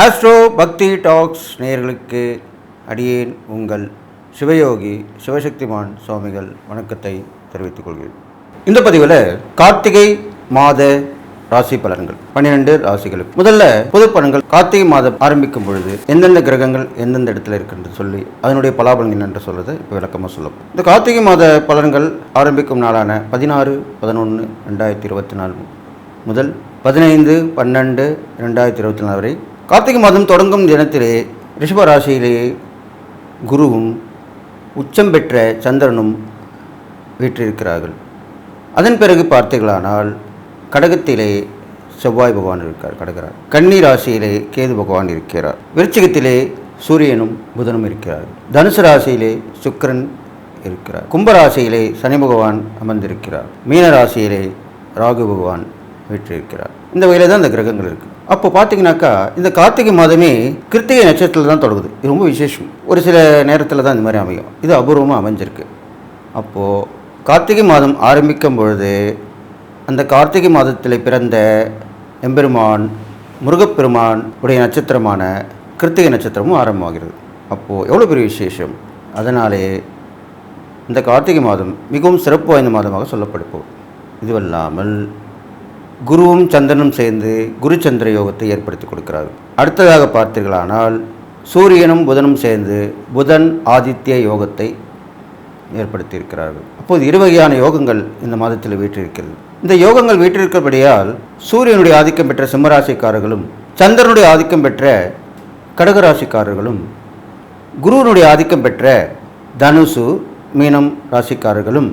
Astro பக்தி tax நேயர்களுக்கு அடியேன் உங்கள் சிவயோகி சிவசக்திமான் சுவாமிகள் வணக்கத்தை தெரிவித்துக் கொள்கிறேன். இந்த பதிவில் கார்த்திகை மாத ராசி பலன்கள் பன்னிரெண்டு ராசிகளுக்கு. முதல்ல பொது பலன்கள் கார்த்திகை மாதம் ஆரம்பிக்கும் பொழுது எந்தெந்த கிரகங்கள் எந்தெந்த இடத்துல இருக்குன்னு சொல்லி அதனுடைய பலாபலன் என்னென்று சொல்றது இப்போ விளக்கமாக சொல்லும் இந்த கார்த்திகை மாத பலன்கள் ஆரம்பிக்கும் நாளான பதினாறு பதினொன்று ரெண்டாயிரத்தி இருபத்தி நாலு முதல் பதினைந்து பன்னெண்டு ரெண்டாயிரத்தி இருபத்தி நாலு வரை கார்த்திகை மாதம் தொடங்கும் தினத்திலே ரிஷப ராசியிலே குருவும் உச்சம் பெற்ற சந்திரனும் வீற்றிருக்கிறார்கள். அதன் பிறகு பார்த்தீர்களானால் கடகத்திலே செவ்வாய் பகவான் இருக்கார் கடகரார் கன்னி ராசியிலே கேது பகவான் இருக்கிறார். விருச்சிகத்திலே சூரியனும் புதனும் இருக்கிறார்கள் தனுசு ராசியிலே சுக்கரன் இருக்கிறார். கும்பராசியிலே சனி பகவான் அமர்ந்திருக்கிறார். மீன ராசியிலே ராகு பகவான் வீற்றிருக்கிறார். இந்த வகையில் தான் இந்த கிரகங்கள் இருக்குது அப்போ பார்த்தீங்கன்னாக்கா இந்த கார்த்திகை மாதமே கிருத்திகை நட்சத்திரத்தில் தான் தொடங்குது. இது ரொம்ப விசேஷம். ஒரு சில நேரத்தில் தான் இந்த மாதிரி அமையும். இது அபூர்வமாக அமைஞ்சிருக்கு. அப்போது கார்த்திகை மாதம் ஆரம்பிக்கும் பொழுது அந்த கார்த்திகை மாதத்தில் பிறந்த எம்பெருமான் முருகப்பெருமான் உடைய நட்சத்திரமான கிருத்திகை நட்சத்திரமும் ஆரம்பமாகிறது. அப்போது எவ்வளோ பெரிய விசேஷம்? அதனாலே இந்த கார்த்திகை மாதம் மிகவும் சிறப்பு வாய்ந்த மாதமாக சொல்லப்படுப்போம் இதுவல்லாமல் குருவும் சந்திரனும் சேர்ந்து குரு சந்திர யோகத்தை ஏற்படுத்தி கொடுக்கிறார்கள் அடுத்ததாக பார்த்தீர்களானால் சூரியனும் புதனும் சேர்ந்து புதன் ஆதித்ய யோகத்தை ஏற்படுத்தியிருக்கிறார்கள். அப்போது இரு வகையான யோகங்கள் இந்த மாதத்தில் வீற்றிருக்கிறது. இந்த யோகங்கள் வீற்றிருக்கிறபடியால் சூரியனுடைய ஆதிக்கம் பெற்ற சிம்மராசிக்காரர்களும் சந்திரனுடைய ஆதிக்கம் பெற்ற கடகராசிக்காரர்களும் குருவனுடைய ஆதிக்கம் பெற்ற தனுசு மீனம் ராசிக்காரர்களும்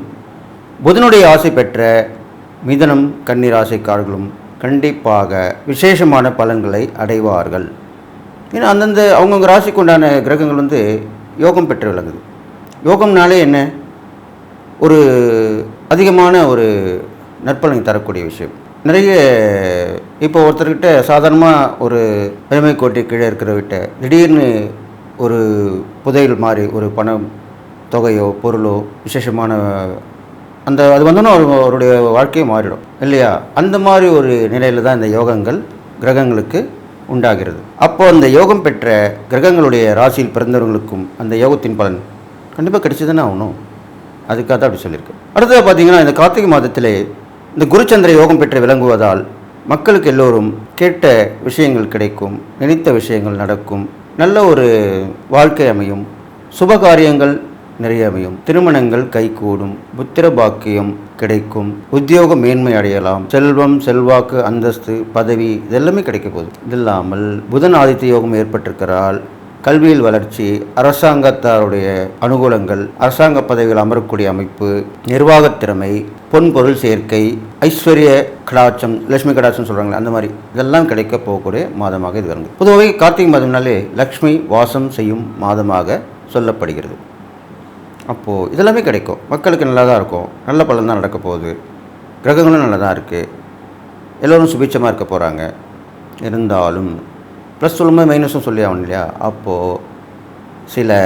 புதனுடைய ஆசை பெற்ற மிதனம் கன்னிராசிக்காரர்களும் கண்டிப்பாக விசேஷமான பலன்களை அடைவார்கள். ஏன்னா அந்தந்த அவங்கவுங்க ராசிக்கு உண்டான கிரகங்கள் வந்து யோகம் பெற்று விளங்குது. யோகம்னாலே என்ன? ஒரு அதிகமான ஒரு நற்பலனை தரக்கூடிய விஷயம். நிறைய இப்போ ஒருத்தர்கிட்ட சாதாரணமாக ஒரு பெருமை கோட்டை கீழே இருக்கிறவர்கிட்ட திடீர்னு ஒரு புதையல் மாதிரி ஒரு பணம் தொகையோ பொருளோ விசேஷமான அந்த அது வந்தோன்னா அவர் அவருடைய வாழ்க்கையே மாறிடும் இல்லையா? அந்த மாதிரி ஒரு நிலையில் தான் இந்த யோகங்கள் கிரகங்களுக்கு உண்டாகிறது. அப்போது அந்த யோகம் பெற்ற கிரகங்களுடைய ராசியில் பிறந்தவர்களுக்கும் அந்த யோகத்தின் பலன் கண்டிப்பாக கிடைச்சி தானே ஆகணும். அதுக்காக தான் அப்படி சொல்லியிருக்கேன் அடுத்தது பார்த்தீங்கன்னா இந்த கார்த்திகை மாதத்திலே இந்த குருச்சந்திர யோகம் பெற்று விளங்குவதால் மக்களுக்கு எல்லோரும் கேட்ட விஷயங்கள் கிடைக்கும் நினைத்த விஷயங்கள் நடக்கும் நல்ல ஒரு வாழ்க்கை அமையும் சுபகாரியங்கள் அமையும் திருமணங்கள் கைகூடும். புத்திர பாக்கியம் கிடைக்கும். உத்தியோக மேன்மை அடையலாம். செல்வம் செல்வாக்கு அந்தஸ்து பதவி இதெல்லாமே கிடைக்க போகுது. இது இல்லாமல் புதன் ஆதித்த யோகம் ஏற்பட்டிருக்கிறால் கல்வியில் வளர்ச்சி அரசாங்கத்தாருடைய அனுகூலங்கள் அரசாங்க பதவிகள் அமரக்கூடிய அமைப்பு நிர்வாகத் திறமை பொன் பொருள் சேர்க்கை ஐஸ்வர்ய கடாட்சம் லட்சுமி கடாட்சம் சொல்கிறாங்களே அந்த மாதிரி இதெல்லாம் கிடைக்க போகக்கூடிய மாதமாக இது வருங்க பொதுவாக கார்த்திகை மாதம்னாலே லக்ஷ்மி வாசம் செய்யும் மாதமாக சொல்லப்படுகிறது. அப்போது இதெல்லாமே கிடைக்கும். மக்களுக்கு நல்லா தான் இருக்கும். நல்ல பலன் தான் நடக்க போகுது. கிரகங்களும் நல்லா தான் இருக்குது எல்லோரும் சுபிட்சமாக இருக்க போகிறாங்க இருந்தாலும் ப்ளஸ் சொல்லும்போது மைனஸும் சொல்லி ஆகணும் இல்லையா? அப்போது சில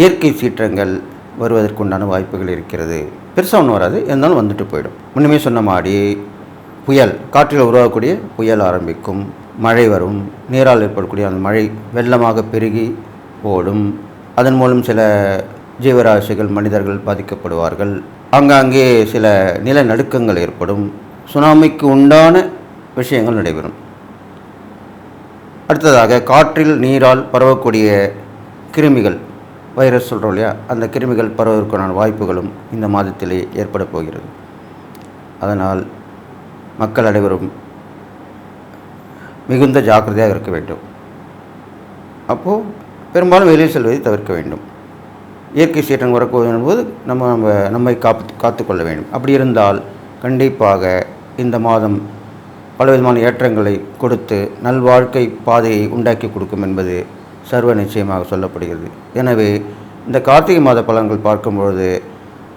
இயற்கை சீற்றங்கள் வருவதற்குண்டான வாய்ப்புகள் இருக்கிறது. பெருசாக ஒன்றும் வராது. இருந்தாலும் வந்துட்டு போயிடும். முன்னுமே சொன்ன மாதிரி புயல் காற்றில் உருவாகக்கூடிய புயல் ஆரம்பிக்கும். மழை வரும். நீரால் ஏற்படக்கூடிய அந்த மழை வெள்ளமாக பெருகி ஓடும். அதன் மூலம் சில ஜீவராசிகள் மனிதர்கள் பாதிக்கப்படுவார்கள். ஆங்காங்கே சில நிலநடுக்கங்கள் ஏற்படும். சுனாமிக்கு உண்டான விஷயங்கள் நடைபெறும். அடுத்ததாக காற்றில் நீரால் பரவக்கூடிய கிருமிகள். வைரஸ் சொல்கிறோம் இல்லையா? அந்த கிருமிகள் பரவதற்கான வாய்ப்புகளும் இந்த மாதத்திலே ஏற்பட போகிறது. அதனால் மக்கள் அனைவரும் மிகுந்த ஜாக்கிரதையாக இருக்க வேண்டும். அப்போது பெரும்பாலும் வெளியே செல்வதை தவிர்க்க வேண்டும். இயற்கை சீற்றம் வரக்கூடும் போது நம்ம நம்ம நம்மை காப்பு காத்துக்கொள்ள வேண்டும். அப்படி இருந்தால் கண்டிப்பாக இந்த மாதம் பலவிதமான ஏற்றங்களை கொடுத்து நல்வாழ்க்கை பாதையை உண்டாக்கி கொடுக்கும் என்பது சர்வ நிச்சயமாக சொல்லப்படுகிறது. எனவே இந்த கார்த்திகை மாத பலன்கள் பார்க்கும்பொழுது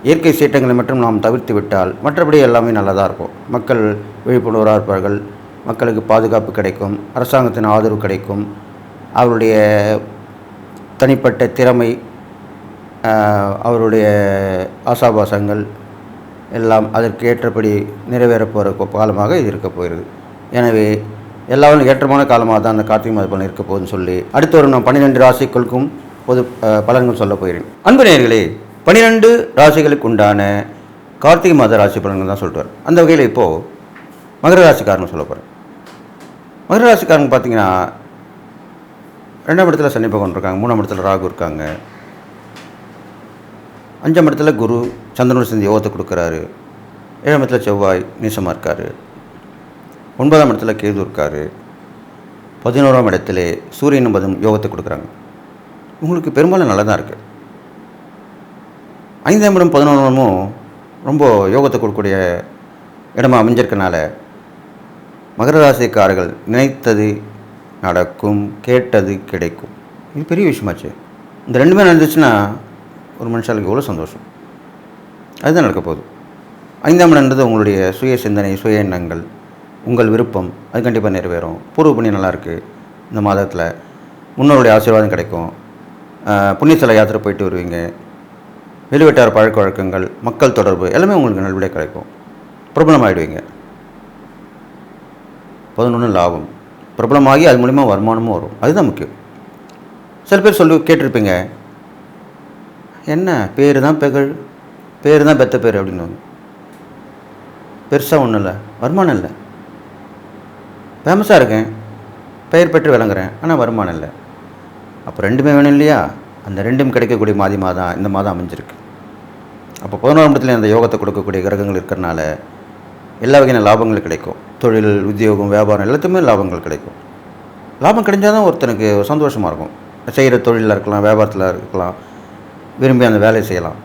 இயற்கை சீற்றங்களை மட்டும் நாம் தவிர்த்து விட்டால் மற்றபடி எல்லாமே நல்லதாக இருக்கும். மக்கள் விழிப்புணர்வாக இருப்பார்கள் மக்களுக்கு பாதுகாப்பு கிடைக்கும் அரசாங்கத்தின் ஆதரவு கிடைக்கும். அவருடைய தனிப்பட்ட திறமை அவருடைய ஆசாபாசங்கள் எல்லாம் அதற்கு ஏற்றபடி நிறைவேறப் போகிற காலமாக இது இருக்கப் போகிறது. எனவே எல்லாரும் ஏற்றமான காலமாக தான் அந்த கார்த்திகை மாத பலன் இருக்க போகுதுன்னு சொல்லி அடுத்து வரும் நான் பன்னிரெண்டு ராசிகளுக்கும் பொது பலன்கள் சொல்ல போகிறேன். அன்பு நேர்களே பன்னிரெண்டு ராசிகளுக்கு உண்டான கார்த்திகை மாத ராசி பலன்கள் தான் சொல்லிட்டு வரேன் அந்த வகையில் இப்போது மகர ராசிக்காரங்க சொல்ல போகிறேன் மகர ராசிக்காரங்க பார்த்தீங்கன்னா ரெண்டாம் இடத்துல சனி பகவான் இருக்காங்க மூணாம் இடத்துல ராகு இருக்காங்க. அஞ்சாம் இடத்துல குரு சந்திரனோட சேர்ந்து யோகத்தை கொடுக்குறாரு. ஏழாம் இடத்துல செவ்வாய் நீசமாக இருக்கார். ஒன்பதாம் இடத்துல கேது இருக்கார். பதினோராம் இடத்துல சூரியன் பதும் யோகத்தை கொடுக்குறாங்க. உங்களுக்கு பெரும்பாலும் நல்லா தான் இருக்குது ஐந்தாம் இடம் பதினொன்றாமும் ரொம்ப யோகத்தை கொடுக்கக்கூடிய இடமா அமைஞ்சிருக்கனால மகர ராசிக்காரர்கள் நினைத்தது நடக்கும் கேட்டது கிடைக்கும். இது பெரிய விஷயமாச்சு. இந்த ரெண்டுமே நடந்துச்சுன்னா ஒரு மனுஷாளுக்கு எவ்வளோ சந்தோஷம்? அதுதான் நடக்க போகுது. ஐந்தாம் இடம்ன்றது உங்களுடைய சுய சிந்தனை சுய எண்ணங்கள் உங்கள் விருப்பம் அது கண்டிப்பாக நிறைவேறும். பூர்வ புண்ணியம் நல்லாயிருக்கு இந்த மாதத்தில் முன்னோருடைய ஆசீர்வாதம் கிடைக்கும். புண்ணியஸ்தல யாத்திரை போயிட்டு வருவீங்க. வெளிவட்டார பழக்க வழக்கங்கள் மக்கள் தொடர்பு எல்லாமே உங்களுக்கு நல்லபடியாக கிடைக்கும். பிரபலமாகிடுவீங்க பதினொன்று லாபம். பிரபலமாகி அது மூலிமா வருமானமும் வரும். அதுதான் முக்கியம். சில பேர் சொல்லி கேட்டிருப்பீங்க என்ன? பேர் தான் பெகழ். பேர் தான் பெத்த பேர் அப்படின்னு பெருசாக ஒன்றும் இல்லை. வருமானம் இல்லை. ஃபேமஸாக இருக்கேன். பெயர் பெற்று விளங்குறேன். ஆனால் வருமானம் இல்லை. அப்போ ரெண்டுமே வேணும் இல்லையா? அந்த ரெண்டும் கிடைக்கக்கூடிய மாதி மாதம் இந்த மாதம் அமைஞ்சிருக்கு. அப்போ பதினோராம் இடத்துல அந்த யோகத்தை கொடுக்கக்கூடிய கிரகங்கள் இருக்கிறனால எல்லா வகையான லாபங்களும் கிடைக்கும். தொழில் உத்தியோகம் வியாபாரம் எல்லாத்துக்குமே லாபங்கள் கிடைக்கும். லாபம் கிடைஞ்சால் தான் ஒருத்தனுக்கு சந்தோஷமாக இருக்கும். செய்கிற தொழிலில் இருக்கலாம் வியாபாரத்தில் இருக்கலாம். விரும்பி அந்த வேலையை செய்யலாம்.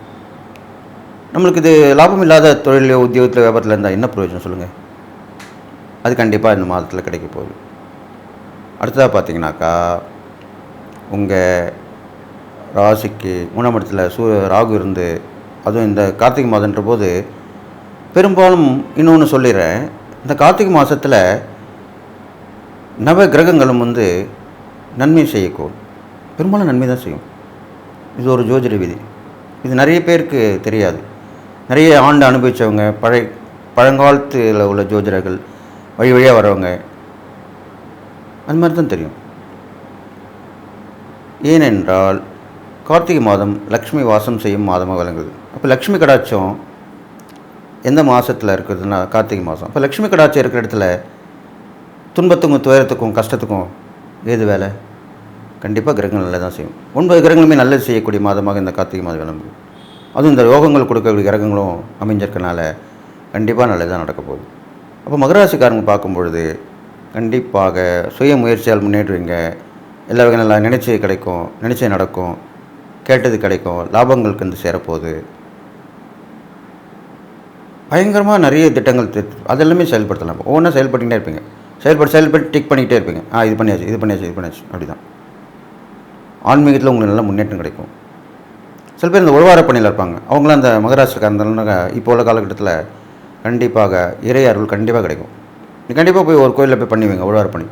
நம்மளுக்கு இது லாபம் இல்லாத தொழிலையோ உத்தியோகத்தில் வியாபாரத்தில் இருந்தால் என்ன பிரயோஜனம் சொல்லுங்கள் அது கண்டிப்பாக இந்த மாதத்தில் கிடைக்க போகுது. அடுத்ததாக பார்த்தீங்கன்னாக்கா உங்கள் ராசிக்கு மூணாம் இடத்துல சூ ராகு இருந்து அதுவும் இந்த கார்த்திகை மாதன்ற போது பெரும்பாலும் இன்னொன்று சொல்லிடுறேன் இந்த கார்த்திகை மாதத்தில் நவ கிரகங்களும் வந்து நன்மை செய்யக்கூடும். பெரும்பாலும் நன்மை தான் செய்யும். இது ஒரு ஜோதிட விதி. இது நிறைய பேருக்கு தெரியாது. நிறைய ஆண்டு அனுபவித்தவங்க பழைய பழங்காலத்தில் உள்ள ஜோதிடர்கள் வழி வழியாக வரவங்க அது மாதிரி தான் தெரியும். ஏனென்றால் கார்த்திகை மாதம் லக்ஷ்மி வாசம் செய்யும் மாதமாக விளங்குது. அப்போ லக்ஷ்மி கடாட்சம் எந்த மாதத்தில் இருக்குதுன்னா கார்த்திகை மாதம் அப்போ லக்ஷ்மி கடாட்சம் இருக்கிற இடத்துல துன்பத்துக்கும் துயரத்துக்கும் கஷ்டத்துக்கும் ஏது வேலை? கண்டிப்பாக கிரகங்கள் நல்லா தான் செய்யும். ஒன்பது கிரகங்களுமே நல்லது செய்யக்கூடிய மாதமாக இந்த கார்த்திகை மாதம் விளம்புது அதுவும் இந்த யோகங்கள் கொடுக்கக்கூடிய கிரகங்களும் அமைஞ்சிருக்கனால கண்டிப்பாக நல்லது தான் நடக்க போகுது. அப்போ மகராசிக்காரங்க பார்க்கும் பொழுது கண்டிப்பாக சுய முயற்சியால் முன்னேற்றுவீங்க எல்லா வகையும் நல்லா நினைச்சது கிடைக்கும் நினைச்சது நடக்கும் கேட்டது கிடைக்கும் லாபங்களுக்கு வந்து சேரப்போகுது. பயங்கரமாக நிறைய திட்டங்கள் அதெல்லாமே செயல்படுத்தலாம். ஒவ்வொன்றா செயல்பட்டுக்கிட்டே இருப்பீங்க. செயல்பட்டு செயல்பட்டு டிக் பண்ணிக்கிட்டே இருப்பீங்க. ஆ இது பண்ணியாச்சு இது பண்ணியாச்சு இது பண்ணியாச்சு. அப்படி தான் ஆன்மீகத்தில் உங்களுக்கு நல்ல முன்னேற்றம் கிடைக்கும். சில பேர் இந்த உழவார பணியில் இருப்பாங்க. அவங்களாம் அந்த மகராஷ்டிரக்காரங்க இப்போ உள்ள காலகட்டத்தில் கண்டிப்பாக இறை அருள் கண்டிப்பாக கிடைக்கும். நீ கண்டிப்பாக போய் ஒரு கோயிலில் போய் பண்ணுவீங்க உழவார பணி.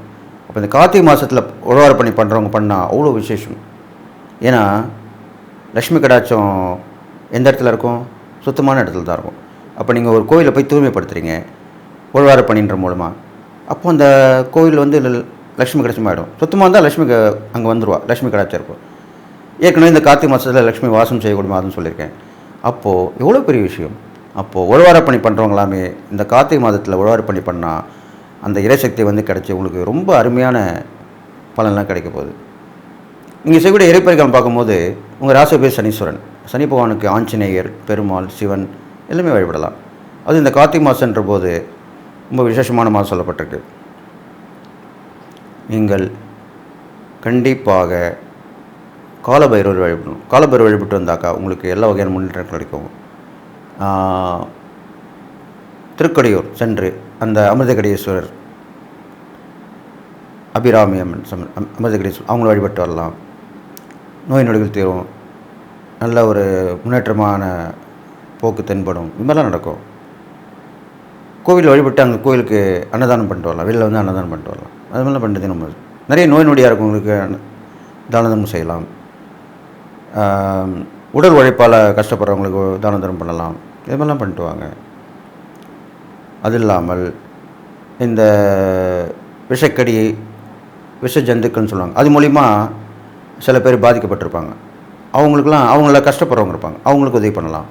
அப்போ இந்த கார்த்திகை மாதத்தில் உழவார பணி பண்ணுறவங்க பண்ணால் அவ்வளோ விசேஷம். ஏன்னா லக்ஷ்மி கடாட்சம் எந்த இடத்துல இருக்கும்? சுத்தமான இடத்துல தான் இருக்கும். அப்போ நீங்கள் ஒரு கோயிலை போய் தூய்மைப்படுத்துகிறீங்க உழவார பணின்ற மூலமாக அப்போ அந்த கோயில் வந்து லக்ஷ்மி கடாட்சம் ஆகிடும் சுத்தமாக இருந்தால் லக்ஷ்மி அங்கே வந்துடுவா லக்ஷ்மி கடாட்சம் இருக்கும். ஏற்கனவே இந்த கார்த்திகை மாதத்தில் லக்ஷ்மி வாசம் செய்யக்கூடிய மாதம்னு சொல்லியிருக்கேன். அப்போது எவ்வளோ பெரிய விஷயம்? அப்போது உழவார பணி பண்ணுறவங்களாமே இந்த கார்த்திகை மாதத்தில் உழவார பணி பண்ணால் அந்த இறைசக்தி வந்து கிடச்சி உங்களுக்கு ரொம்ப அருமையான பலன்லாம் கிடைக்க போகுது. நீங்கள் செய்யக்கூடிய இறைப்பறிகள் பார்க்கும்போது உங்கள் ராசி பேர் சனீஸ்வரன். சனி பகவானுக்கு ஆஞ்சநேயர் பெருமாள் சிவன் எல்லாமே வழிபடலாம். அது இந்த கார்த்திகை மாதன்ற போது ரொம்ப விசேஷமான மாதம் சொல்லப்பட்டிருக்கு. நீங்கள் கண்டிப்பாக காலபைரவர் வழிபடணும். காலபைரவர் வழிபட்டு வந்தாக்கா உங்களுக்கு எல்லா வகையான முன்னேற்றம் கிடைக்கும். திருக்கடையூர் சென்று அந்த அமிர்தகடீஸ்வரர் அபிராமி அம்மன் சம் அமிர்தகடீஸ்வரர் அவங்கள வழிபட்டு வரலாம். நோய் நொடிகள் தீரும். நல்ல ஒரு முன்னேற்றமான போக்கு தென்படும். இது மாதிரிலாம் நடக்கும். கோவிலில் வழிபட்டு அங்கே கோயிலுக்கு அன்னதானம் பண்ணிட்டு வரலாம். வெளியில் வந்து அன்னதானம் பண்ணிட்டு வரலாம். அது மாதிரிலாம் பண்ணுறது நம்ம நிறைய நோய் நொடியாக இருக்கவங்களுக்கு தான தர்மம் செய்யலாம் உடல் உழைப்பால் கஷ்டப்படுறவங்களுக்கு தான தர்மம் பண்ணலாம். இது மாதிரிலாம் பண்ணிட்டு வாங்க. அது இல்லாமல் இந்த விஷக்கடி விஷ ஜந்துக்கள்னு சொல்லுவாங்க. அது மூலிமா சில பேர் பாதிக்கப்பட்டிருப்பாங்க. அவங்களுக்குலாம் அவங்கள கஷ்டப்படுறவங்க இருப்பாங்க. அவங்களுக்கு உதவி பண்ணலாம்.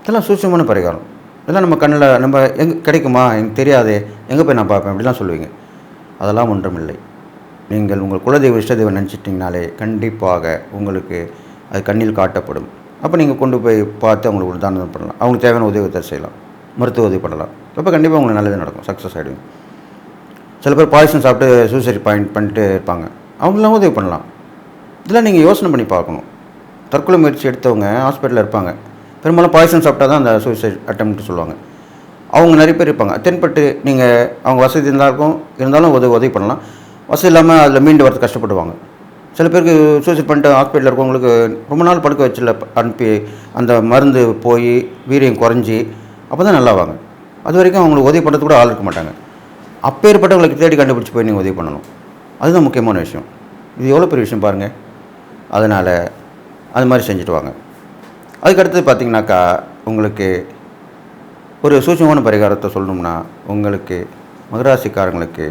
இதெல்லாம் சூட்சமான பரிகாரம். இதெல்லாம் நம்ம கண்ணில் நம்ம எங்கே கிடைக்குமா? எனக்கு தெரியாதே. எங்கே போய் நான் பார்ப்பேன்? அப்படிலாம் சொல்லுவீங்க. அதெல்லாம் ஒன்றுமில்லை. நீங்கள் உங்கள் குலதெய்வ இஷ்டதெய்வம் நினச்சிட்டிங்கனாலே கண்டிப்பாக உங்களுக்கு அது கண்ணில் காட்டப்படும். அப்போ நீங்கள் கொண்டு போய் பார்த்து அவங்களுக்கு ஒரு தானம் பண்ணலாம். அவங்களுக்கு தேவையான உதவித்தை செய்யலாம். மருத்துவ உதவி பண்ணலாம். அப்போ கண்டிப்பாக உங்களுக்கு நல்லது நடக்கும். சக்ஸஸ் ஆகிடும் சில பேர் பாய்சன் சாப்பிட்டு சூசைட் பாயிண்ட் பண்ணிட்டு இருப்பாங்க. அவங்களாம் உதவி பண்ணலாம். இதெல்லாம் நீங்கள் யோசனை பண்ணி பார்க்கணும். தற்கொலை முயற்சி எடுத்தவங்க ஹாஸ்பிட்டலில் இருப்பாங்க. பெரும்பாலும் பாய்சன் சாப்பிட்டா தான் அந்த சூசைட் அட்டம்ப்ட் சொல்லுவாங்க. அவங்க நிறைய பேர் இருப்பாங்க. தென்பட்டு நீங்கள் அவங்க வசதி இருந்தாலும் இருந்தாலும் உதவி உதவி பண்ணலாம். வசதி இல்லாமல் அதில் மீண்டு வரது கஷ்டப்படுவாங்க. சில பேருக்கு சூசைட் பண்ணிட்டு ஹாஸ்பிட்டலில் இருக்கவங்களுக்கு ரொம்ப நாள் படுக்க வச்சில் அனுப்பி அந்த மருந்து போய் வீரியம் குறைஞ்சி அப்போ தான் நல்லாவாங்க. அது வரைக்கும் அவங்களுக்கு உதவி பண்ணுறது கூட ஆள் இருக்க மாட்டாங்க. அப்பேற்பட்டவங்களுக்கு தேடி கண்டுபிடிச்சி போய் நீங்கள் உதவி பண்ணணும். அதுதான் முக்கியமான விஷயம். இது எவ்வளோ பெரிய விஷயம் பாருங்கள் அதனால் அது மாதிரி செஞ்சுட்டு வாங்க. அதுக்கடுத்தது பார்த்தீங்கன்னாக்கா உங்களுக்கு ஒரு சூட்சமான பரிகாரத்தை சொல்லணும்னா உங்களுக்கு மகராசிக்காரங்களுக்கு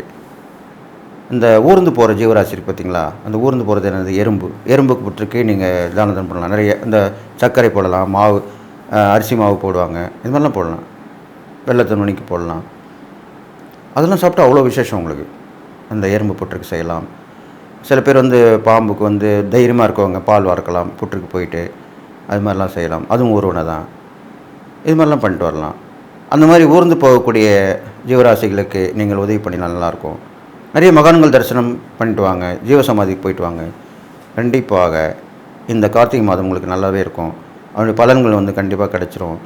இந்த ஊர்ந்து போகிற ஜீவராசி இருக்கு பார்த்தீங்களா அந்த ஊர்ந்து போகிறது என்னது? எறும்பு. எறும்புக்கு புற்றுக்கு நீங்கள் தானதம் பண்ணலாம். நிறைய இந்த சர்க்கரை போடலாம் மாவு அரிசி மாவு போடுவாங்க. இது மாதிரிலாம் போடலாம். வெள்ளத்தை மணிக்கு போடலாம். அதெல்லாம் சாப்பிட்டா அவ்வளோ விசேஷம் உங்களுக்கு. அந்த எறும்பு புற்றுக்கு செய்யலாம். சில பேர் வந்து பாம்புக்கு வந்து தைரியமாக இருக்கவங்க பால் வறக்கலாம் புற்றுக்கு போயிட்டு அது மாதிரிலாம் செய்யலாம். அதுவும் ஒருவனை தான் இது மாதிரிலாம் பண்ணிட்டு வரலாம். அந்த மாதிரி ஊர்ந்து போகக்கூடிய ஜீவராசிகளுக்கு நீங்கள் உதவி பண்ணினால் நல்லாயிருக்கும். நிறைய மகான்கள் தரிசனம் பண்ணிட்டு வாங்க ஜீவசமாதிக்கு போயிட்டு வாங்க. கண்டிப்பாக இந்த கார்த்திகை மாதம் உங்களுக்கு நல்லாவே இருக்கும். அதனுடைய பலன்கள் வந்து கண்டிப்பாக கிடச்சிரும்.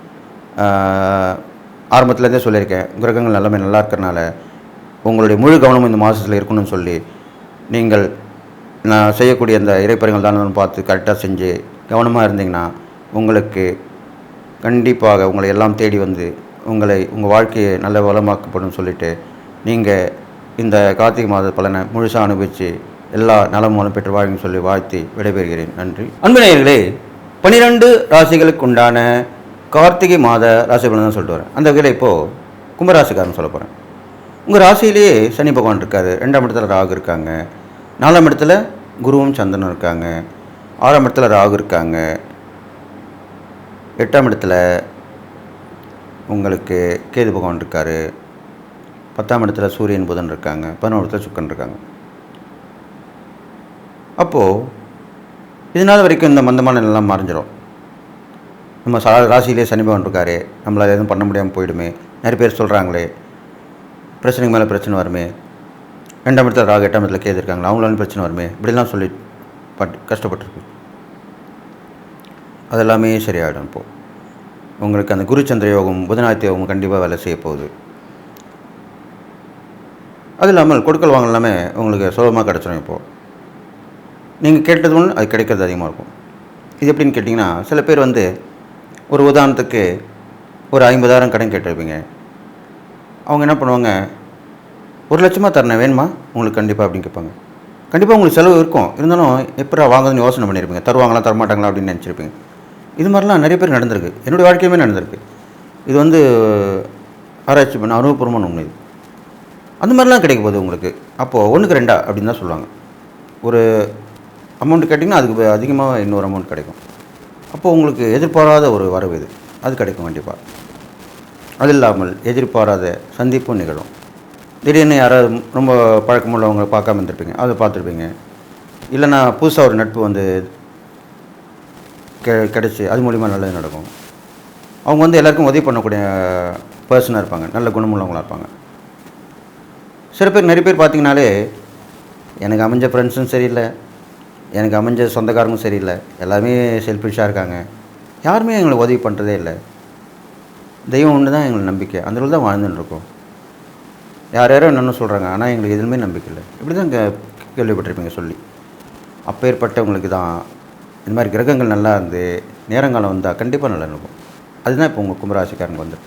ஆரம்பத்துலேருந்தே சொல்லியிருக்கேன் கிரகங்கள் எல்லாமே நல்லா இருக்கிறனால உங்களுடைய முழு கவனம் இந்த மாதத்தில் இருக்கணும்னு சொல்லி நீங்கள் நான் செய்யக்கூடிய அந்த இறைப்பறிகள் தானம் பார்த்து கரெக்டாக செஞ்சு கவனமாக இருந்தீங்கன்னா உங்களுக்கு கண்டிப்பாக உங்களை எல்லாம் தேடி வந்து உங்களை உங்கள் வாழ்க்கையை நல்ல வளமாக்கப்படும் சொல்லிட்டு நீங்கள் இந்த கார்த்திகை மாத பலனை முழுசாக அனுபவித்து எல்லா நலமும் பெற்று வாழ்க்கைன்னு சொல்லி வாழ்த்தி விடைபெறுகிறேன். நன்றி. அன்பினர்களே பன்னிரெண்டு ராசிகளுக்கு உண்டான கார்த்திகை மாத ராசி பலன் தான் சொல்லிட்டு வரேன். அந்த வகையில் இப்போது கும்பராசிக்காரன் சொல்ல போகிறேன் உங்கள் ராசியிலேயே சனி பகவான் இருக்கார். ரெண்டாம் இடத்துல ராகு இருக்காங்க. நாலாம் இடத்துல குருவும் சந்திரனும் இருக்காங்க. ஆறாம் இடத்துல ராகு இருக்காங்க. எட்டாம் இடத்துல உங்களுக்கு கேது பகவான் இருக்கார். பத்தாம் இடத்துல சூரியன் புதன் இருக்காங்க. பதினோரு இடத்துல சுக்கன் இருக்காங்க. அப்போது இதனால் வரைக்கும் இந்த மந்தமான எல்லாம் மறைஞ்சிரும். நம்ம சா ராசியிலே சனி பகவான் இருக்காரு. நம்மளால் எதுவும் பண்ண முடியாமல் போயிடுமே. நிறைய பேர் சொல்கிறாங்களே பிரச்சனைக்கு மேலே பிரச்சனை வருமே. ரெண்டாம் இடத்துல ராக எட்டாம் இடத்துல கேது இருக்காங்களா? அவங்களாலும் பிரச்சனை வருமே. இப்படிலாம் சொல்லி பட் கஷ்டப்பட்டுருக்கு. அதெல்லாமே சரியாயிடும் இப்போது உங்களுக்கு அந்த குருச்சந்திர யோகம் புதனாதித்த யோகம் கண்டிப்பாக வேலை செய்ய போகுது. அது இல்லாமல் கொடுக்கல் வாங்கல் எல்லாமே உங்களுக்கு சுலபமாக கிடச்சிடும் இப்போது நீங்கள் கேட்டது ஒன்று அது கிடைக்கிறது அதிகமாக இருக்கும். இது எப்படின்னு கேட்டிங்கன்னா சில பேர் வந்து ஒரு உதாரணத்துக்கு ஒரு ஐம்பதாயிரம் கடன் கேட்டிருப்பீங்க. அவங்க என்ன பண்ணுவாங்க ஒரு லட்சமாக தரணும் வேணுமா? உங்களுக்கு கண்டிப்பாக அப்படின்னு கேட்பாங்க. கண்டிப்பாக உங்களுக்கு செலவு இருக்கும். இருந்தாலும் எப்படா வாங்குதுன்னு யோசனை பண்ணியிருப்பீங்க தருவாங்களா தரமாட்டாங்களா அப்படின்னு நினச்சிருப்பீங்க. இது மாதிரிலாம் நிறைய பேர் நடந்திருக்கு. என்னுடைய வாழ்க்கையுமே நடந்திருக்கு. இது வந்து ஆராய்ச்சி பண்ண அனுபவபூர்வமான உண்மை இது. அந்த மாதிரிலாம் கிடைக்க போகுது உங்களுக்கு. அப்போது ஒன்றுக்கு ரெண்டா? அப்படின்னு தான் சொல்லுவாங்க. ஒரு அமௌண்ட் கேட்டிங்கன்னா அதுக்கு அதிகமாக இன்னொரு அமௌண்ட் கிடைக்கும். அப்போது உங்களுக்கு எதிர்பாராத ஒரு வரவு இது. அது கிடைக்கும் கண்டிப்பாக அது இல்லாமல் எதிர்பாராத சந்திப்பும் நிகழும். திடீர்னு யாராவது ரொம்ப பழக்கமுள்ளவங்க பார்க்காம இருந்திருப்பீங்க. அதை பார்த்துருப்பீங்க. இல்லைன்னா புதுசாக ஒரு நட்பு வந்து கெ கிடச்சி அது மூலிமா நல்லது நடக்கும். அவங்க வந்து எல்லாருக்கும் உதவி பண்ணக்கூடிய பர்சனாக இருப்பாங்க. நல்ல குணமுள்ளவங்களாக இருப்பாங்க. சில பேர் நிறைய பேர் பார்த்தீங்கனாலே எனக்கு அமைஞ்ச ஃப்ரெண்ட்ஸும் சரியில்லை. எனக்கு அமைஞ்ச சொந்தக்காரங்களும் சரியில்லை. எல்லாமே செல்ஃபிஷாக இருக்காங்க. யாருமே எங்களுக்கு உதவி பண்ணுறதே இல்லை. தெய்வம் ஒன்று தான் எங்களுக்கு நம்பிக்கை. அந்த தான் வாழ்ந்துன்னு இருக்கோம். யார் யாரோ என்னென்ன சொல்கிறாங்க ஆனால் எங்களுக்கு எதுவுமே நம்பிக்கை இல்லை. இப்படி தான் இங்கே கேள்விப்பட்டிருப்பீங்க சொல்லி. அப்பேற்பட்டவங்களுக்கு தான் இந்த மாதிரி கிரகங்கள் நல்லா இருந்து நேரங்காலம் வந்தால் கண்டிப்பாக நல்லா இருக்கும். அதுதான் இப்போ உங்கள் கும்பராசிக்காரங்க வந்து.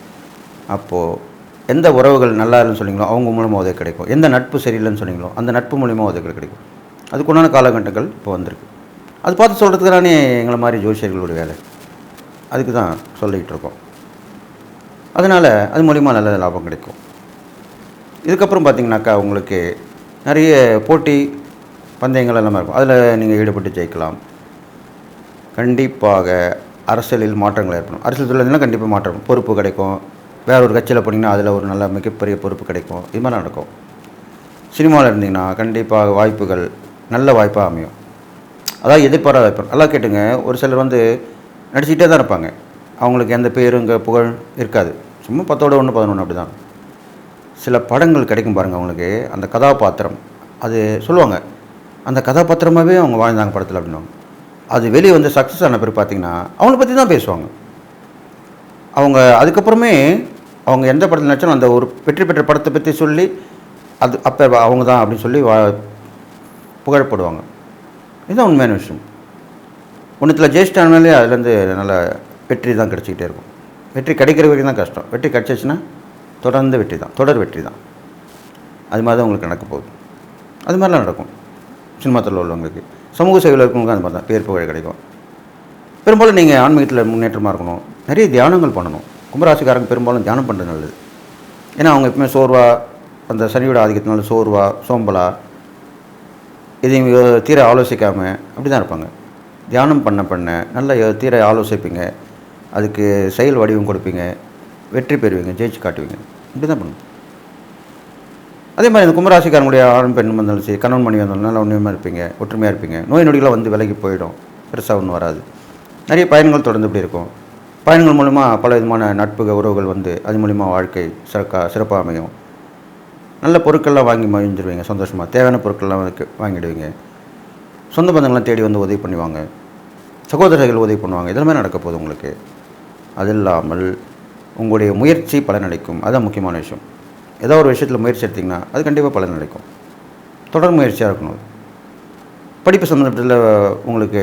அப்போது எந்த உறவுகள் நல்லா இல்லைன்னு சொன்னீங்களோ அவங்க மூலமாக உதவி கிடைக்கும். எந்த நட்பு சரியில்லைன்னு சொன்னீங்களோ அந்த நட்பு மூலியமாக உதவிகள் கிடைக்கும். அதுக்குண்டான காலகட்டங்கள் இப்போ வந்திருக்கு. அது பார்த்து சொல்கிறதுக்கு தானே எங்களை மாதிரி ஜோசியர்களுடைய வேலை. அதுக்கு தான் சொல்லிகிட்டு இருக்கோம். அதனால் அது மூலிமா நல்ல லாபம் கிடைக்கும். இதுக்கப்புறம் பார்த்தீங்கன்னாக்கா உங்களுக்கு நிறைய போட்டி பந்தயங்கள் எல்லாமே இருக்கும். அதில் நீங்கள் ஈடுபட்டு ஜெயிக்கலாம். கண்டிப்பாக அரசியலில் மாற்றங்கள் ஏற்படும். அரசியல் தொழில்னா கண்டிப்பாக மாற்றம் பொறுப்பு கிடைக்கும். வேற ஒரு கட்சியில் போனீங்கன்னா அதில் ஒரு நல்ல மிகப்பெரிய பொறுப்பு கிடைக்கும். இது மாதிரி நடக்கும். சினிமாவில் இருந்தீங்கன்னா கண்டிப்பாக வாய்ப்புகள் நல்ல வாய்ப்பாக அமையும். அதாவது எதிர்பாராத வாய்ப்பு. நல்லா கேட்டுங்க. ஒரு சிலர் வந்து நடிச்சுக்கிட்டே தான் இருப்பாங்க. அவங்களுக்கு எந்த பேரும் இங்கே புகழ் இருக்காது. சும்மா பத்தோட ஒன்று பதினொன்று அப்படி தான் சில படங்கள் கிடைக்கும் பாருங்கள் அவங்களுக்கு. அந்த கதாபாத்திரம். அது சொல்லுவாங்க. அந்த கதாபாத்திரமாகவே அவங்க வாழ்ந்தாங்க படத்தில் அப்படின்னு அது வெளியே வந்து சக்ஸஸ் ஆன பேர் பார்த்தீங்கன்னா அவங்கள பற்றி தான் பேசுவாங்க. அவங்க அதுக்கப்புறமே அவங்க எந்த படத்தில் நினச்சாலும் அந்த ஒரு வெற்றி பெற்ற படத்தை பற்றி சொல்லி அது அப்போ அவங்க தான் அப்படின்னு சொல்லி வா புகழப்படுவாங்க இதுதான் உண்மையான விஷயம். ஒன்றுத்தில் ஜெயிச்சிட்டானாலே அதுலேருந்து நல்ல வெற்றி தான் கிடச்சிக்கிட்டே இருக்கும். வெற்றி கிடைக்கிற வரைக்கும் தான் கஷ்டம். வெற்றி கிடச்சிச்சின்னா தொடர்ந்து வெற்றி தான். தொடர் வெற்றி தான். அது மாதிரி தான் உங்களுக்கு நடக்க போகுது. அது மாதிரிலாம் நடக்கும். சினிமா துறையில் உள்ளவங்களுக்கு. சமூக சேவையில் இருக்கவங்களுக்கு அந்த மாதிரி தான். பேர் புகழ் கிடைக்கும். பெரும்பாலும் நீங்கள் ஆன்மீகத்தில் முன்னேற்றமாக இருக்கணும். நிறைய தியானங்கள் பண்ணணும். கும்பராசிக்காரங்க பெரும்பாலும் தியானம் பண்ணுறது நல்லது. ஏன்னா அவங்க எப்பவுமே சோர்வா அந்த சனியோட ஆதிக்கத்தினால சோர்வா சோம்பலா இதையும் தீர ஆலோசிக்காமல் அப்படி தான் இருப்பாங்க. தியானம் பண்ண பண்ண நல்ல தீர ஆலோசிப்பீங்க. அதுக்கு செயல் வடிவம் கொடுப்பீங்க. வெற்றி பெறுவீங்க. ஜெயிச்சு காட்டுவீங்க. இப்படி தான் பண்ணணும். அதே மாதிரி இந்த கும்பராசிக்காரனுடைய ஆண் பெண் வந்தாலும் சரி கணவன் மணி வந்தாலும் நல்லா ஒன்றுமையாக இருப்பீங்க ஒற்றுமையாக இருப்பீங்க. நோய் நொடிகளாக வந்து விலகி போயிடும் பெருசாக ஒன்றும் வராது. நிறைய பயணங்கள் தொடர்ந்து இப்படி இருக்கும். பயணங்கள் மூலமா பல விதமான நட்பு உறவுகள் வந்து அது மூலிமா வாழ்க்கை சிறக்கா சிறப்பாக அமையும். நல்ல பொருட்கள்லாம் வாங்கி மகிழ்ந்துருவீங்க சந்தோஷமாக தேவையான பொருட்கள்லாம் வாங்கிடுவீங்க. சொந்த பந்தங்கள்லாம் தேடி வந்து உதவி பண்ணுவாங்க. சகோதரர்கள் உதவி பண்ணுவாங்க. இதெல்லாமே நடக்க போகுது உங்களுக்கு. அது இல்லாமல் உங்களுடைய முயற்சி பலனளிக்கும். அதுதான் முக்கியமான விஷயம். ஏதோ ஒரு விஷயத்தில் முயற்சி எடுத்திங்கன்னா அது கண்டிப்பாக பலனளிக்கும் தொடர் முயற்சியாக இருக்கணும். படிப்பு சம்மந்தப்பட்டதில் உங்களுக்கு